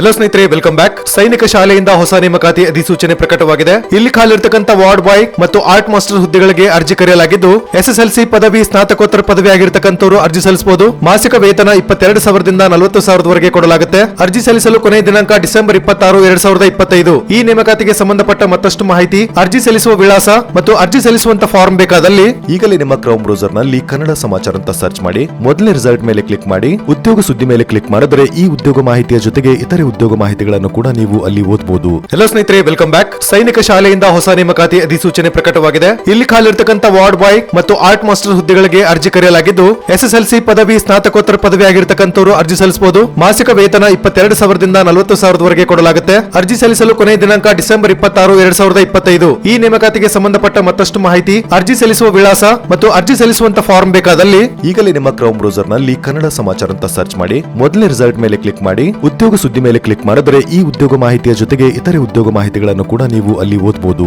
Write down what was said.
Hello ಸ್ನೇಹಿತರೆ welcome back ಸೈನಿಕ ಶಾಲೆಯಿಂದ ಹೊಸ ನೇಮಕಾತಿ ಅಧಿಸೂಚನೆ ಪ್ರಕಟವಾಗಿದೆ. ಇಲ್ಲಿ ಖಾಲಿರ್ತಕ್ಕಂಥ ವಾರ್ಡ್ ಬಾಯ್ ಮತ್ತು ಆರ್ಟ್ ಮಾಸ್ಟರ್ ಹುದ್ದೆಗಳಿಗೆ ಅರ್ಜಿ ಕರೆಯಲಾಗಿದ್ದು, ಎಸ್ಎಸ್ಎಲ್ಸಿ ಪದವಿ, ಸ್ನಾತಕೋತ್ತರ ಪದವಿ ಆಗಿರ್ತಕ್ಕಂಥವರು ಅರ್ಜಿ ಸಲ್ಲಿಸಬಹುದು. ಮಾಸಿಕ ವೇತನ ಇಪ್ಪತ್ತೆರಡು ಸಾವಿರದಿಂದ ನಲವತ್ತು ಸಾವಿರದವರೆಗೆ ಕೊಡಲಾಗುತ್ತೆ. ಅರ್ಜಿ ಸಲ್ಲಿಸಲು ಕೊನೆಯ ದಿನಾಂಕ ಡಿಸೆಂಬರ್ ಇಪ್ಪತ್ತಾರು, ಎರಡ್ ಸಾವಿರದ ಇಪ್ಪತ್ತೈದು. ಈ ನೇಮಕಾತಿಗೆ ಸಂಬಂಧಪಟ್ಟ ಮತ್ತಷ್ಟು ಮಾಹಿತಿ ಅರ್ಜಿ ಸಲ್ಲಿಸುವ ವಿಳಾಸ ಮತ್ತು ಅರ್ಜಿ ಸಲ್ಲಿಸುವಂತ ಫಾರ್ಮ್ ಬೇಕಾದಲ್ಲಿ ಈಗಲೇ ನಿಮ್ಮ ಕ್ರೌಮ್ ಬ್ರೌಸರ್ನಲ್ಲಿ ಕನ್ನಡ ಸಮಾಚಾರ ಅಂತ ಸರ್ಚ್ ಮಾಡಿ ಮೊದಲನೇ ರಿಸಲ್ಟ್ ಮೇಲೆ ಕ್ಲಿಕ್ ಮಾಡಿ, ಉದ್ಯೋಗ ಸುದ್ದಿ ಮೇಲೆ ಕ್ಲಿಕ್ ಮಾಡಿದ್ರೆ ಈ ಉದ್ಯೋಗ ಮಾಹಿತಿಯ ಜೊತೆಗೆ ಇತರೆ ಉದ್ಯೋಗ ಮಾಹಿತಿಗಳನ್ನು ಕೂಡ ನೀವು ಅಲ್ಲಿ ಓದಬಹುದು ಹಲೋ ಸ್ನೇಹಿತರೆ ವೆಲ್ಕಮ್ ಬ್ಯಾಕ್ ಸೈನಿಕ ಶಾಲೆಯಿಂದ ಹೊಸ ನೇಮಕಾತಿ ಅಧಿಸೂಚನೆ ಪ್ರಕಟವಾಗಿದೆ. ಇಲ್ಲಿ ಖಾಲಿರ್ತಕ್ಕಂಥ ವಾರ್ಡ್ ಬಾಯ್ ಮತ್ತು ಆರ್ಟ್ ಮಾಸ್ಟರ್ ಹುದ್ದೆಗಳಿಗೆ ಅರ್ಜಿ ಕರೆಯಲಾಗಿದ್ದು, ಎಸ್ಎಸ್ಎಲ್ಸಿ ಪದವಿ, ಸ್ನಾತಕೋತ್ತರ ಪದವಿ ಆಗಿರತಕ್ಕಂಥವರು ಅರ್ಜಿ ಸಲ್ಲಿಸಬಹುದು. ಮಾಸಿಕ ವೇತನ ಇಪ್ಪತ್ತೆರಡು ಸಾವಿರದಿಂದ ನಲವತ್ತು ಸಾವಿರದವರೆಗೆ ಕೊಡಲಾಗುತ್ತೆ. ಅರ್ಜಿ ಸಲ್ಲಿಸಲು ಕೊನೆಯ ದಿನಾಂಕ ಡಿಸೆಂಬರ್ ಇಪ್ಪತ್ತಾರು, ಎರಡ್ ಸಾವಿರದ ಇಪ್ಪತ್ತೈದು. ಈ ನೇಮಕಾತಿಗೆ ಸಂಬಂಧಪಟ್ಟ ಮತ್ತಷ್ಟು ಮಾಹಿತಿ, ಅರ್ಜಿ ಸಲ್ಲಿಸುವ ವಿಳಾಸ ಮತ್ತು ಅರ್ಜಿ ಸಲ್ಲಿಸುವಂತ ಫಾರ್ಮ್ ಬೇಕಾದಲ್ಲಿ ಈಗಲೇ ನಿಮ್ಮ ಕ್ರೌಮ್ ಬ್ರೌಸರ್ನಲ್ಲಿ ಕನ್ನಡ ಸಮಾಚಾರ ಅಂತ ಸರ್ಚ್ ಮಾಡಿ, ಮೊದಲನೇ ರಿಸಲ್ಟ್ ಮೇಲೆ ಕ್ಲಿಕ್ ಮಾಡಿ, ಉದ್ಯೋಗ ಸುದ್ದಿ ಮೇಲೆ ಕ್ಲಿಕ್ ಮಾಡಿದ್ರೆ ಈ ಉದ್ಯೋಗ ಮಾಹಿತಿಯ ಜೊತೆಗೆ ಇತರೆ ಉದ್ಯೋಗ ಮಾಹಿತಿಗಳನ್ನು ಕೂಡ ನೀವು ಅಲ್ಲಿ ಓದಬಹುದು